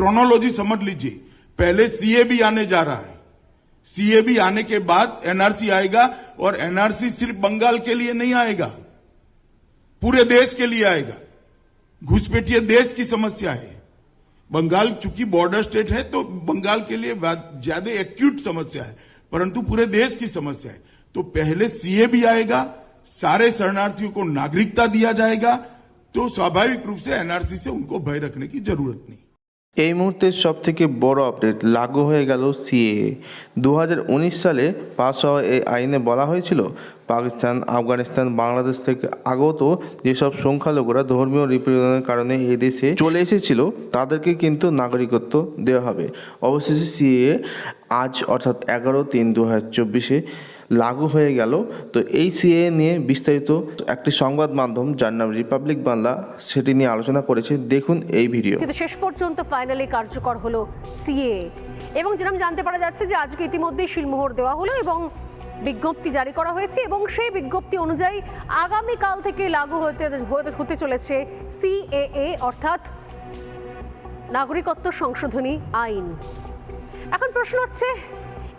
Chronology समझ लीजिए। पहले सीए भी आने जा रहा है। सीए भी आने के बाद एनआरसी आएगा और एनआरसी सिर्फ़ बंगाल के लिए नहीं आएगा। पूरे देश के लिए आएगा। घुसपैठिए देश की समस्या है। बंगाल चूँकि बॉर्डर स्टेट है तो बंगाल के लिए ज़्यादा एक्यूट समस्या है, परंतु पूरे देश की समस्या है। तो पहले सीए भी आएगा, सारे शरणार्थियों को नागरिकता दिया जाएगा तो स्वाभाविक रूप से एनआरसी से उनको भय रखने की ज़रूरत नहीं। এই মুহূর্তের সব থেকে বড় আপডেট লাগু হয়ে গেল সিএএ। দু সালে পাস হওয়া এই আইনে বলা হয়েছিল, পাকিস্তান, আফগানিস্তান, বাংলাদেশ থেকে আগত যেসব সংখ্যালঘুরা ধর্মীয় রিপ্রেজনের কারণে এই দেশে চলে এসেছিল, তাদেরকে কিন্তু নাগরিকত্ব দেওয়া হবে। অবশেষে সিএএ আজ অর্থাৎ এগারো তিন দু হাজার চব্বিশে লাগু হয়ে গেল। তো এই সিএ নিয়ে বিস্তারিত একটি সংবাদ মাধ্যম যার নাম রিপাবলিক বাংলা সেটি নিয়ে আলোচনা করেছে। দেখুন এই ভিডিও। কিন্তু শেষ পর্যন্ত ফাইনালি কার্যকর হলো সিএ এবং যেরকম জানতে পারা যাচ্ছে যে আজকে ইতিমধ্যেই শিলমোহর দেওয়া হলো এবং বিজ্ঞপ্তি জারি করা হয়েছে এবং সেই বিজ্ঞপ্তি অনুযায়ী আগামীকাল থেকে লাগু হতে, হতে- চলেছে সিএএ অর্থাৎ নাগরিকত্ব সংশোধনী আইন। এখন প্রশ্ন হচ্ছে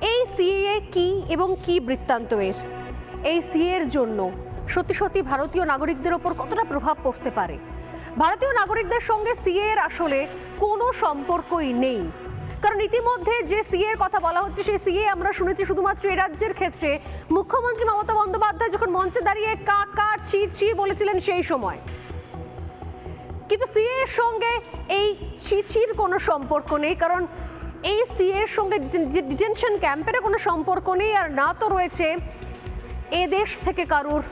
এই সিএএ কি এবং কি বৃত্তান্ত এর এই সিএ এর জন্য সত্যি সত্যি ভারতীয় নাগরিকদের ওপর কতটা প্রভাব পড়তে পারে? ভারতীয় নাগরিকদের সঙ্গে সিএ এর আসলে কোনো সম্পর্কই নেই। কারণ ইতিমধ্যে যে সিএ এর কথা বলা হচ্ছে, সেই সিএ আমরা শুনেছি শুধুমাত্র এ রাজ্যের ক্ষেত্রে। মুখ্যমন্ত্রী মমতা বন্দ্যোপাধ্যায় যখন মঞ্চে দাঁড়িয়ে কা কা চি চি বলেছিলেন সেই সময়। কিন্তু সিএ এর সঙ্গে এই ছিচির কোনো সম্পর্ক নেই, কারণ এই সিএ এর সঙ্গে ডিটেনশন ক্যাম্পেরও কোনো সম্পর্ক নেই, আর না তো রয়েছে এ দেশ থেকে কারুর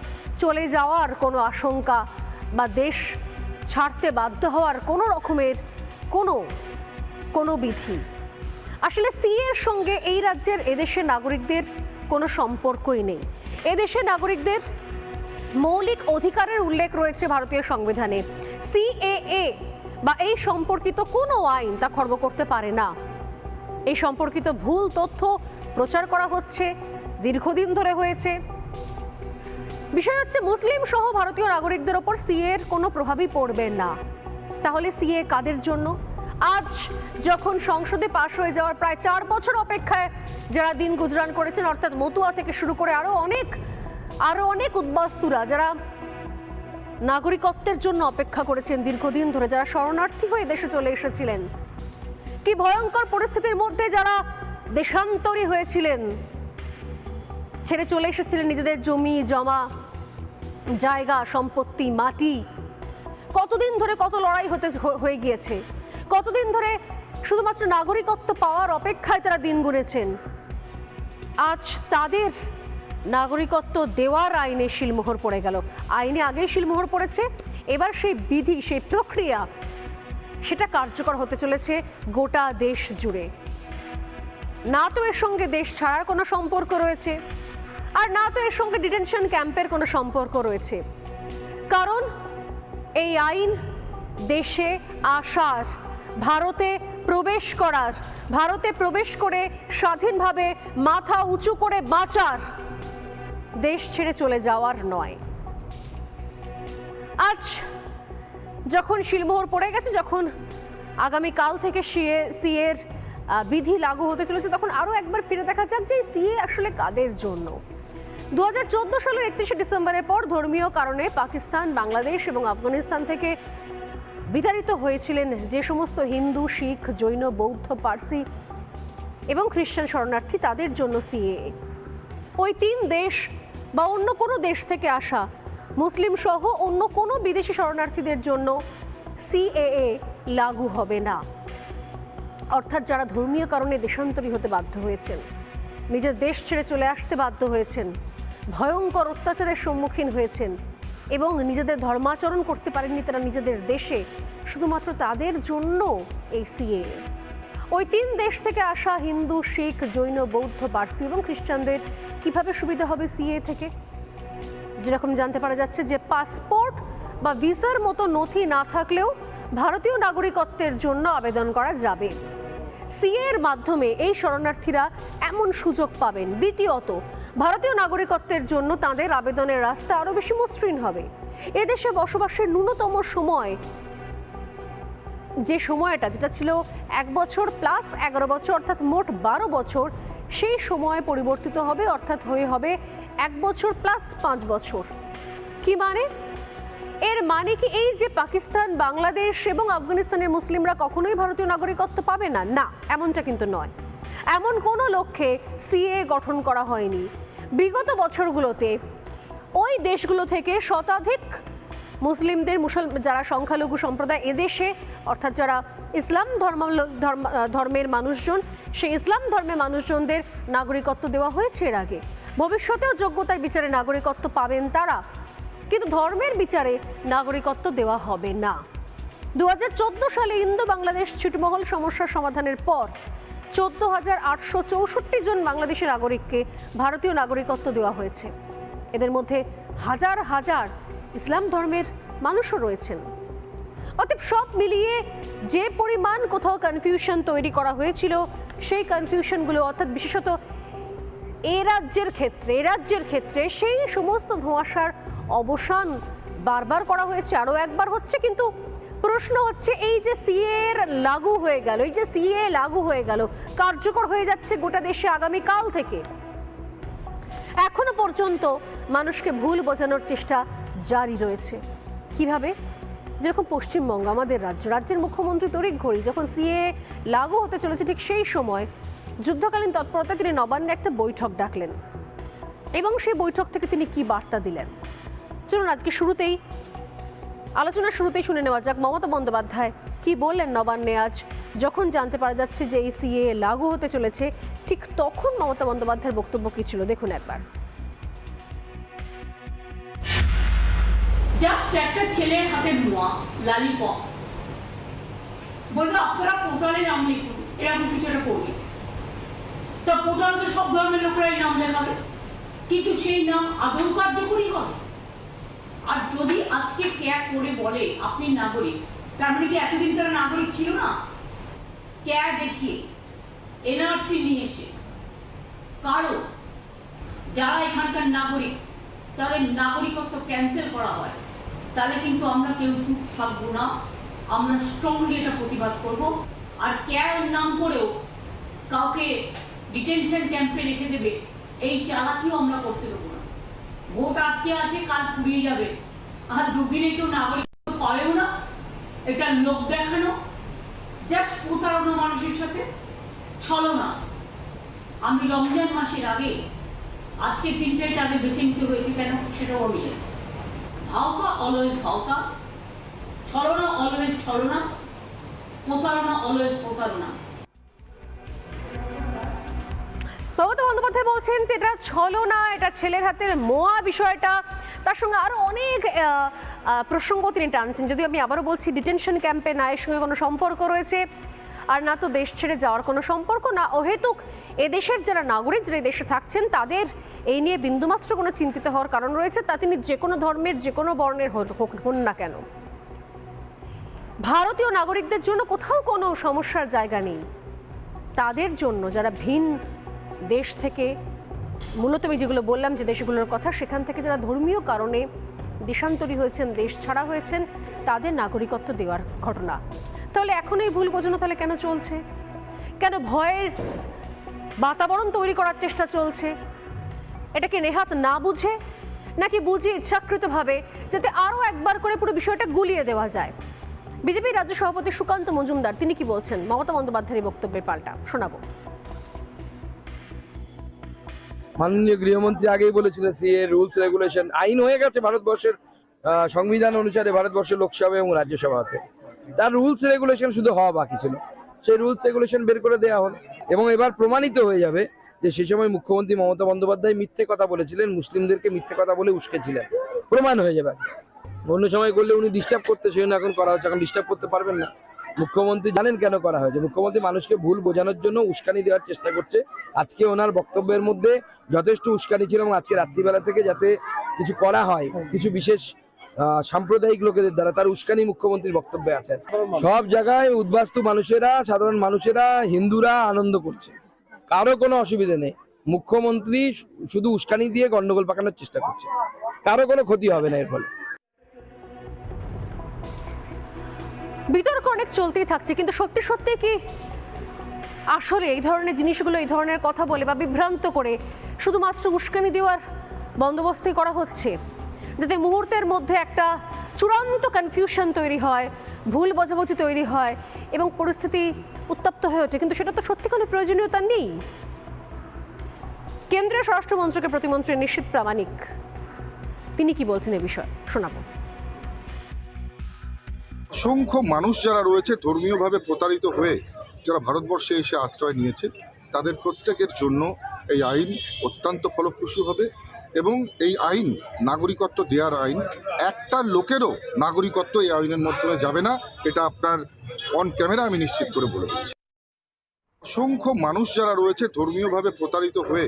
চলে যাওয়ার কোনো আশঙ্কা বা দেশ ছাড়তে বাধ্য হওয়ার কোনো রকমের কোনো কোনো বিধি। আসলে সিএ এর সঙ্গে এই রাজ্যের এদেশের নাগরিকদের কোনো সম্পর্কই নেই। এদেশের নাগরিকদের মৌলিক অধিকারের উল্লেখ রয়েছে ভারতীয় সংবিধানে। সিএএ বা এই সম্পর্কিত কোনো আইন তা খর্ব করতে পারে না। এই সম্পর্কিত ভুল তথ্য প্রচার করা হচ্ছে, দীর্ঘদিন ধরে হয়েছে। বিষয় হচ্ছে, মুসলিম সহ ভারতীয় নাগরিকদের ওপর সিএ এর কোনো প্রভাবই পড়বে না। তাহলে সিএ কাদের জন্য? আজ যখন সংসদে পাশ হয়ে যাওয়ার প্রায় চার বছর অপেক্ষায় যারা দিন গুজরান করেছেন, অর্থাৎ মতুয়া থেকে শুরু করে আরও অনেক আরও অনেক উদ্বাস্তুরা যারা নাগরিকত্বের জন্য অপেক্ষা করেছেন দীর্ঘদিন ধরে, যারা শরণার্থী হয়ে দেশে চলে এসেছিলেন কি ভয়ঙ্কর পরিস্থিতির মধ্যে যারা দেশান্তরী হয়েছিলেন, ছেড়ে চলে এসেছিলেন নিজেদের জমি, জমা, জায়গা, সম্পত্তি, মাটি। কতদিন ধরে কত লড়াই হতে হয়ে গিয়েছে? কতদিন ধরে শুধুমাত্র নাগরিকত্ব পাওয়ার অপেক্ষায় তারা দিন গুনেছেন? আজ তাদের নাগরিকত্ব দেওয়ার আইনে শিলমোহর পড়ে গেল। আইনে আগেই শিলমোহর পড়েছে, এবার সেই বিধি, সেই প্রক্রিয়া সেটা কার্যকর হতে চলেছে গোটা দেশ জুড়ে। না তো এর সঙ্গে দেশ ছাড়ার কোনো সম্পর্ক রয়েছে? আর না তো এর সঙ্গে ডিটেনশন ক্যাম্পের কোনো সম্পর্ক রয়েছে? কারণ এই আইন দেশে আসার, ভারতে প্রবেশ করার, ভারতে প্রবেশ করে স্বাধীনভাবে মাথা উঁচু করে বাঁচার দেশ ছেড়ে চলে যাওয়ার নয়। আজ যখন শিলমোহর পড়ে গেছে, যখন আগামী কাল থেকে সিএ, সিএর বিধি লাগু হতে চলেছে, তখন আরও একবার ফিরে দেখা যাক যে সিএ আসলে কাদের জন্য। দুহাজার চোদ্দ সালের একত্রিশে ডিসেম্বরের পর ধর্মীয় কারণে পাকিস্তান, বাংলাদেশ এবং আফগানিস্তান থেকে বিতাড়িত হয়েছিলেন যে সমস্ত হিন্দু, শিখ, জৈন, বৌদ্ধ, পার্সি এবং খ্রিস্টান শরণার্থী তাদের জন্য সিএ। ওই তিন দেশ বা অন্য কোনো দেশ থেকে আসা মুসলিম সহ অন্য কোনো বিদেশি শরণার্থীদের জন্য সিএএ লাগু হবে না। অর্থাৎ যারা ধর্মীয় কারণে দেশান্তরী হতে বাধ্য হয়েছেন, নিজের দেশ ছেড়ে চলে আসতে বাধ্য হয়েছেন, ভয়ঙ্কর অত্যাচারের সম্মুখীন হয়েছেন এবং নিজেদের ধর্মাচরণ করতে পারেননি তারা নিজেদের দেশে, শুধুমাত্র তাদের জন্য এই সিএ ওই তিন দেশ থেকে আসা হিন্দু, শিখ, জৈন, বৌদ্ধ, পার্সি এবং খ্রিস্টানদের কীভাবে সুবিধা হবে সিএ থেকে? যেরকম জানতে পারা যাচ্ছে যে পাসপোর্ট বা ভিসার মতো নথি না থাকলেও ভারতীয় নাগরিকত্বের জন্য আবেদন করা যাবে। সিএ এর মাধ্যমে এই শরণার্থীরা এমন সুযোগ পাবেন। দ্বিতীয়ত, ভারতীয় নাগরিকত্বের জন্য তাদের আবেদনের রাস্তা আরও বেশি মসৃণ হবে। এদেশে বসবাসের ন্যূনতম সময় যে সময়টা, যেটা ছিল এক বছর প্লাস এগারো বছর, অর্থাৎ মোট বারো বছর, সেই সময় পরিবর্তিত হবে, অর্থাৎ হয়ে হবে এক বছর প্লাস পাঁচ বছর। কি মানে? এর মানে কি এই যে পাকিস্তান, বাংলাদেশ এবং আফগানিস্তানের মুসলিমরা কখনোই ভারতীয় নাগরিকত্ব পাবে না? না, এমনটা কিন্তু নয়। এমন কোনো লক্ষ্যে সিএ গঠন করা হয়নি। বিগত বছরগুলোতে ওই দেশগুলো থেকে শতাধিক মুসলিমদের মুসল, যারা সংখ্যালঘু সম্প্রদায় এদেশে, অর্থাৎ যারা ইসলাম ধর্ম, ধর্ম- ধর্মের মানুষজন, সেই ইসলাম ধর্মের মানুষজনদের নাগরিকত্ব দেওয়া হয়েছে এর আগে। ভবিষ্যতেও যোগ্যতার বিচারে নাগরিকত্ব পাবেন তারা। কিন্তু ধর্মের বিচারে নাগরিকত্ব দেওয়া হবে না। দু হাজার চোদ্দ সালে ইন্দো বাংলাদেশ ছিটমহল সমস্যার সমাধানের পর চোদ্দ হাজার আটশো চৌষট্টি জন বাংলাদেশি নাগরিককে ভারতীয় নাগরিকত্ব দেওয়া হয়েছে। এদের মধ্যে হাজার হাজার ইসলাম ধর্মের মানুষও রয়েছেন। অতএব সব মিলিয়ে যে পরিমাণ কোথাও কনফিউশন তৈরি করা হয়েছিল, সেই কনফিউশনগুলো অর্থাৎ বিশেষত এ রাজ্যের ক্ষেত্রে, এ রাজ্যের ক্ষেত্রে সেই সমস্ত ধোঁয়াশার অবসান বারবার করা হয়েছে, আরও একবার হচ্ছে, কিন্তু প্রশ্ন হচ্ছে এই যে সিএ এর লাগু হয়ে গেল, এই যে সিএ লাগু হয়ে গেল, কার্যকর হয়ে যাচ্ছে গোটা দেশে আগামী কাল থেকে? এখনও পর্যন্ত মানুষকে ভুল বোঝানোর চেষ্টা জারি রয়েছে। কীভাবে? যেরকম পশ্চিমবঙ্গ, আমাদের রাজ্য, রাজ্যের মুখ্যমন্ত্রী তরিক ঘড়ি যখন সিএ লাগু হতে চলেছে ঠিক সেই সময় যুদ্ধকালীন তৎপরতায় তিনি নবান্নে একটা বৈঠক ডাকলেন। এবং সেই বৈঠক থেকে তিনি কি বার্তা দিলেন? চলুন আজকে শুরুতেই, আলোচনার শুরুতেই শুনে নেওয়া যাক। মমতা বন্দ্যোপাধ্যায় কি বললেন নবান্নে আজ? যখন জানতে পারা যাচ্ছে যে এই সিএ লাগু হতে চলেছে, ঠিক তখন মমতা বন্দ্যোপাধ্যায়ের বক্তব্য কি ছিল? দেখুন একবার। জাস্ট একটা ছেলের হাতে লালিপপ। আপনারা পোর্টালে নাম লিখুন, এরকম কিছু একটা করবে। তা পোর্টালে তো সব ধর্মের লোকেরাই নাম লেখাবে। কিন্তু সেই নাম আদৌ কার্যকরী হবে আর যদি আজকে ক্যাব করে বলে আপনি নাগরিক, তার মানে কি এতদিন তারা নাগরিক ছিল না? ক্যা দেখিয়ে, এনআরসি নিয়ে এসে, কারও, যারা এখানকার নাগরিক, তাদের নাগরিকত্ব ক্যান্সেল করা হয়, তাহলে কিন্তু আমরা কেউ চুপ থাকব না। আমরা স্ট্রংলি এটা প্রতিবাদ করব। আর ক্যার নাম করেও কাউকে ডিটেনশন ক্যাম্পে রেখে দেবে। এই চালাকিও আমরা করতে দেবো না। ভোট আজকে আছে, কাল পুড়িয়ে যাবে। আর দুদিনে কেউ নাগরিকত্ব পাবেও না। এটা লোক দেখানো। জাস্ট প্রতারণা মানুষের সাথে ছলনা। আমি রমজান মাসের আগে, আজকের দিনটাই তাদের বেছে নিতে হয়েছে কেন? সেটাও আমি জানি। ভাওকা অলওয়েজ ভাওকা। ছলনা অলওয়েজ ছলনা। প্রতারণা অলওয়েজ প্রতারণা। বন্দ্যোপাধ্যায় বলছেন যে এটা ছলনা, এটা ছেলের হাতের মোয়া বিষয়টা। তার সঙ্গে আরও অনেক প্রসঙ্গ তিনি টানছেন। যদি আমি আবারও বলছি, ডিটেনশন ক্যাম্পে না এর সঙ্গে কোনো সম্পর্ক রয়েছে। আর না তো দেশ ছেড়ে যাওয়ার কোনো সম্পর্ক, না অহেতুক এদেশের যারা নাগরিক, যারা দেশে থাকছেন, তাদের এই নিয়ে বিন্দুমাত্র কোনো চিন্তিত হওয়ার কারণ রয়েছে। তা তিনি যে কোনো ধর্মের, যে কোনো বর্ণের হোক, হন না কেন। ভারতীয় নাগরিকদের জন্য কোথাও কোনো সমস্যার জায়গা নেই। তাদের জন্য যারা ভিন দেশ থেকে, মূলত আমি যেগুলো বললাম যে দেশগুলোর কথা, সেখান থেকে যারা ধর্মীয় কারণে দেশান্তরী হয়েছেন, দেশ ছাড়া হয়েছেন, তাদের নাগরিকত্ব দেওয়ার ঘটনা। তাহলে এখন এই ভুল বোঝানো তাহলে কেন চলছে? কেন ভয়ের বাতাবরণ তৈরি করার চেষ্টা চলছে? এটাকে নেহাত না বুঝে? নাকি বুঝে ইচ্ছাকৃতভাবে যাতে আরও একবার করে পুরো বিষয়টা গুলিয়ে দেওয়া যায়? বিজেপির রাজ্য সভাপতি সুকান্ত মজুমদার, তিনি কি বলছেন? মমতা বন্দ্যোপাধ্যায়ের বক্তব্যের পাল্টা, শোনাবো। মাননীয় গৃহমন্ত্রী আগেই বলেছিলেন, সিএ রুলস, রেগুলেশন, আইন হয়ে গেছে ভারতবর্ষের সংবিধান অনুসারে ভারতবর্ষের লোকসভা এবং রাজ্যসভাতে। তার রুলস, রেগুলেশন শুধু হওয়া বাকি ছিল। সেই রুলস, রেগুলেশন বের করে দেওয়া হলো। এবং এবার প্রমাণিত হয়ে যাবে যে সে সময় মুখ্যমন্ত্রী মমতা বন্দ্যোপাধ্যায় মিথ্যে কথা বলেছিলেন, মুসলিমদেরকে মিথ্যে কথা বলে উস্কেছিলেন। প্রমাণ হয়ে যাবে। অন্য সময় করলে উনি ডিস্টার্ব করতে, সেই জন্য এখন করা হচ্ছে। এখন ডিস্টার্ব করতে পারবেন না। মুখ্যমন্ত্রী জানেন কেন করা হয়েছে? মুখ্যমন্ত্রী মানুষকে ভুল বোঝানোর জন্য উস্কানি দেওয়ার চেষ্টা করছে। আজকে ওনার বক্তব্যের মধ্যে যথেষ্ট উস্কানি ছিল এবং আজকে রাত্রিবেলা থেকে যাতে কিছু করা হয়, কিছু বিশেষ সাম্প্রদায়িক লোকেদের দ্বারা তার উস্কানি মুখ্যমন্ত্রীর বক্তব্যে আছে সব জায়গায় উদ্বাস্তু মানুষেরা, সাধারণ মানুষেরা, হিন্দুরা আনন্দ করছে। কারও কোনো অসুবিধে নেই। মুখ্যমন্ত্রী শুধু উস্কানি দিয়ে গন্ডগোল পাকানোর চেষ্টা করছে। কারও কোনো ক্ষতি হবে না এর ফলে। বিতর্ক অনেক চলতেই থাকছে, কিন্তু সত্যি সত্যি কি আসলে এই ধরনের জিনিসগুলো, এই ধরনের কথা বলে বা বিভ্রান্ত করে শুধুমাত্র উস্কানি দেওয়ার বন্দোবস্তই করা হচ্ছে? যাতে মুহূর্তের মধ্যে একটা চূড়ান্ত কনফিউশন তৈরি হয়, ভুল বোঝাবুঝি তৈরি হয় এবং পরিস্থিতি উত্তপ্ত হয়ে ওঠে। কিন্তু সেটা তো সত্যিকারের প্রয়োজনীয়তা নেই। কেন্দ্রীয় স্বরাষ্ট্রমন্ত্রকের প্রতিমন্ত্রী নিশ্চিত প্রামাণিক। তিনি কি বলছেন এ বিষয়ে? শোনাবো। অসংখ্য মানুষ যারা রয়েছে ধর্মীয়ভাবে প্রতারিত হয়ে যারা ভারতবর্ষে এসে আশ্রয় নিয়েছে, তাদের প্রত্যেকের জন্য এই আইন অত্যন্ত ফলপ্রসূ হবে এবং এই আইন নাগরিকত্ব দেওয়ার আইন একটা লোকেরও নাগরিকত্ব এই আইনের মাধ্যমে যাবে না, এটা আপনার অন ক্যামেরা আমি নিশ্চিত করে বলে দিচ্ছি। অসংখ্য মানুষ যারা রয়েছে ধর্মীয়ভাবে প্রতারিত হয়ে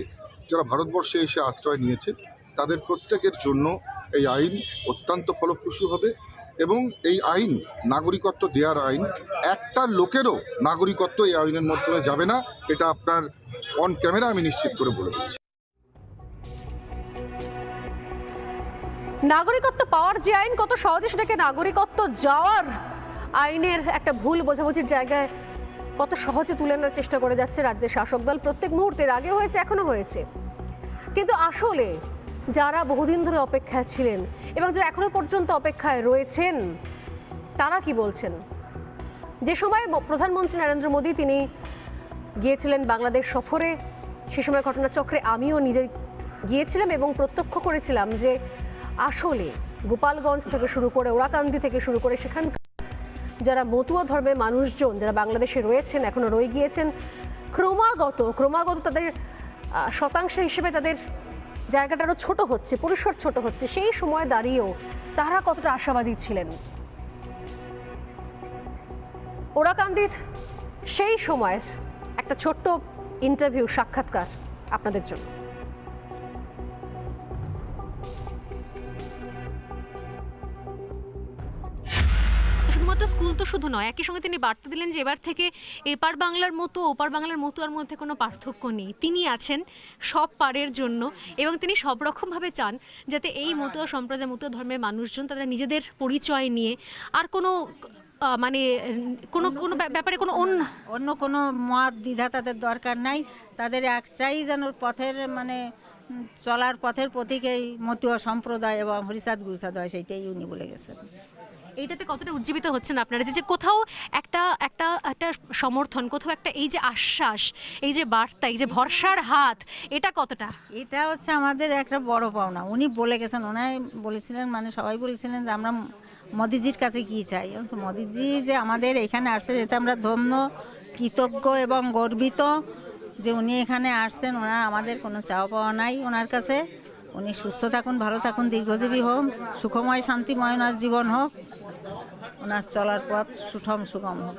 যারা ভারতবর্ষে এসে আশ্রয় নিয়েছে, তাদের প্রত্যেকের জন্য এই আইন অত্যন্ত ফলপ্রসূ হবে এবং এই আইন, নাগরিকত্ব দেওয়ার আইন, একটা লোকেরও নাগরিকত্ব এই আইনের মাধ্যমে যাবে না, এটা আপনার অন ক্যামেরা আমি নিশ্চিত করে বলে দিচ্ছি। নাগরিকত্ব পাওয়ার যে আইন, কত সহজে সেটাকে নাগরিকত্ব যাওয়ার আইনের একটা ভুল বোঝাবুঝির জায়গায় কত সহজে তুলে আনার চেষ্টা করে যাচ্ছে রাজ্যের শাসক দল প্রত্যেক মুহূর্তের আগে হয়েছে, এখনও হয়েছে। কিন্তু আসলে যারা বহুদিন ধরে অপেক্ষায় ছিলেন এবং যারা এখনও পর্যন্ত অপেক্ষায় রয়েছেন, তারা কি বলছেন? যে সময় প্রধানমন্ত্রী নরেন্দ্র মোদী তিনি গিয়েছিলেন বাংলাদেশ সফরে, সে সময় ঘটনাচক্রে আমিও নিজে গিয়েছিলাম এবং প্রত্যক্ষ করেছিলাম যে আসলে গোপালগঞ্জ থেকে শুরু করে ওরাকান্দি থেকে শুরু করে সেখানকার যারা মতুয়া ধর্মের মানুষজন যারা বাংলাদেশে রয়েছেন, এখনও রয়ে গিয়েছেন, ক্রমাগত ক্রমাগত তাদের শতাংশ হিসেবে তাদের জায়গাটা আরও ছোট হচ্ছে, পরিসর ছোট হচ্ছে, সেই সময় দাঁড়িয়েও তারা কতটা আশাবাদী ছিলেন? ওরাকান্দির সেই সময়ের একটা ছোট্ট ইন্টারভিউ সাক্ষাৎকার আপনাদের জন্য। স্কুল তো শুধু নয়, একই সঙ্গে তিনি বার্তা দিলেন যে এবার থেকে এপার বাংলার মতো, ওপার বাংলার মতো আর মধ্যে কোনো পার্থক্য নেই। তিনি আছেন সব পারের জন্য এবং তিনি সব রকমভাবে চান যাতে এই মতুয়া সম্প্রদায়, মতুয়া ধর্মের মানুষজন তারা নিজেদের পরিচয় নিয়ে আর কোনো মানে কোনো কোনো ব্যাপারে কোনো অন্য অন্য কোনো মত, দ্বিধা তাদের দরকার নাই। তাদের একটাই যেন পথের মানে চলার পথের প্রতীক এই মতুয়া সম্প্রদায় এবং হরিচাঁদ গুরুচাঁদ হয়, সেইটাই উনি বলে গেছেন। এইটাতে কতটা উজ্জীবিত হচ্ছেন আপনারা? যে যে কোথাও একটা একটা একটা সমর্থন, কোথাও একটা এই যে আশ্বাস, এই যে বার্তা, এই যে ভরসার হাত, এটা কতটা? এটা হচ্ছে আমাদের একটা বড় পাওনা। উনি বলে গেছেন, ওনাই বলেছিলেন মানে সবাই বলেছিলেন যে, আমরা মোদিজির কাছে কি চাই? মোদিজি যে আমাদের এখানে আসছে এতে আমরা ধন্য, কৃতজ্ঞ এবং গর্বিত যে উনি এখানে আসছেন। ওনার, আমাদের কোনো চাওয়া পাওয়া নাই ওনার কাছে। উনি সুস্থ থাকুন, ভালো থাকুন, দীর্ঘজীবী হোক, সুখময়, শান্তিময় ওনার জীবন হোক। ওনার চলার পথ সুঠম সুগম হোক